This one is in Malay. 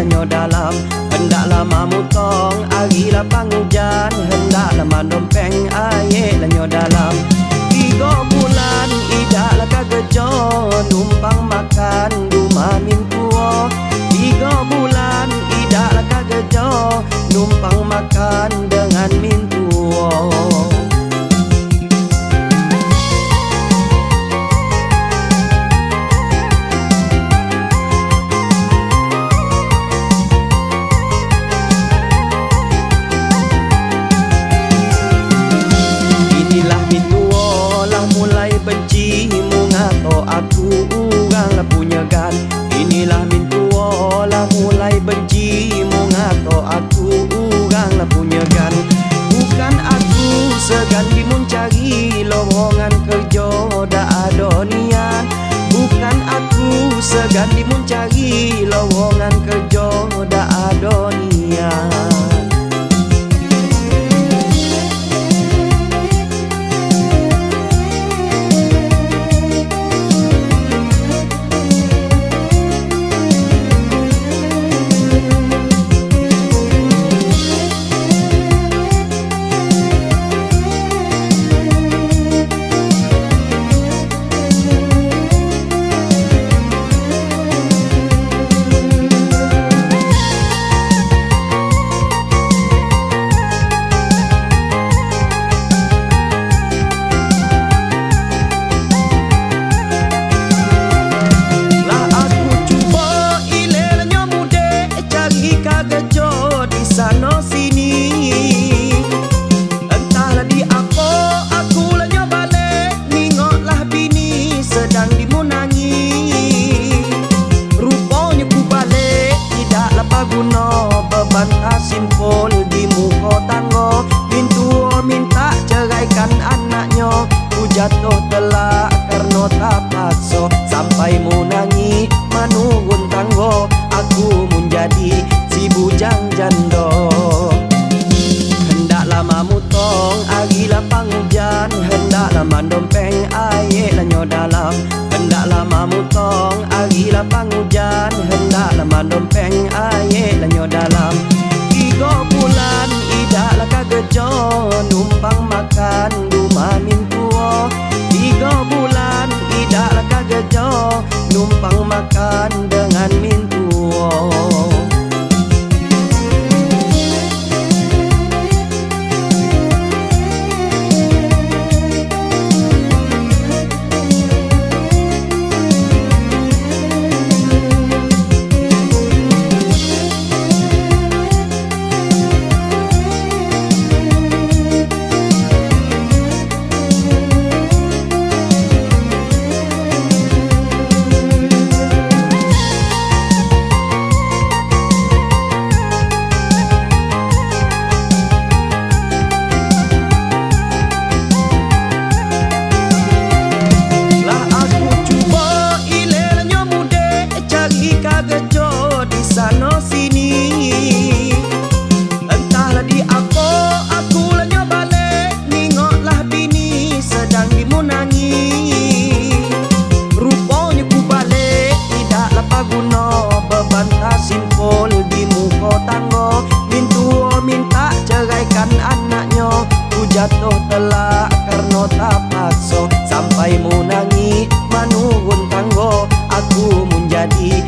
lanyo dalam Hendaklah mamu tong Ari lapang hujan Hendaklah mandompeng air. Lanyo dalam Tiga bulan Idaklah kagejo Numpang makan Rumah min tua Tiga bulan Idaklah kagejo Numpang makan benci Mengato aku orang lah punya gan. Bukan aku segan dimun cari Lowongan kerja dah ada niat. Bukan aku segan dimun cari Lowongan anaknya Ku jatuh telak karena tak paksa. Sampai munangi menurun tangga. Aku menjadi si bujang janda. Hendaklah mamu tong Ari lapang hujan. Hendaklah mandompeng air lanyo dalam. Hendaklah mamu tong Ari lapang hujan. Hendaklah mandompeng air lanyo dalam. Tiga bulan Idaklah kagejo Numpang makan sana sini Entahlah di apa aku lanya balik. Ningoklah bini sedang dimunangi. Rupanya ku balik tidaklah paguna Beban tak simpul di muka tangga. Mintua minta ceraikan anaknya Ku jatuh telak karena tak paksa. Sampai munangi menurun tangga Aku menjadi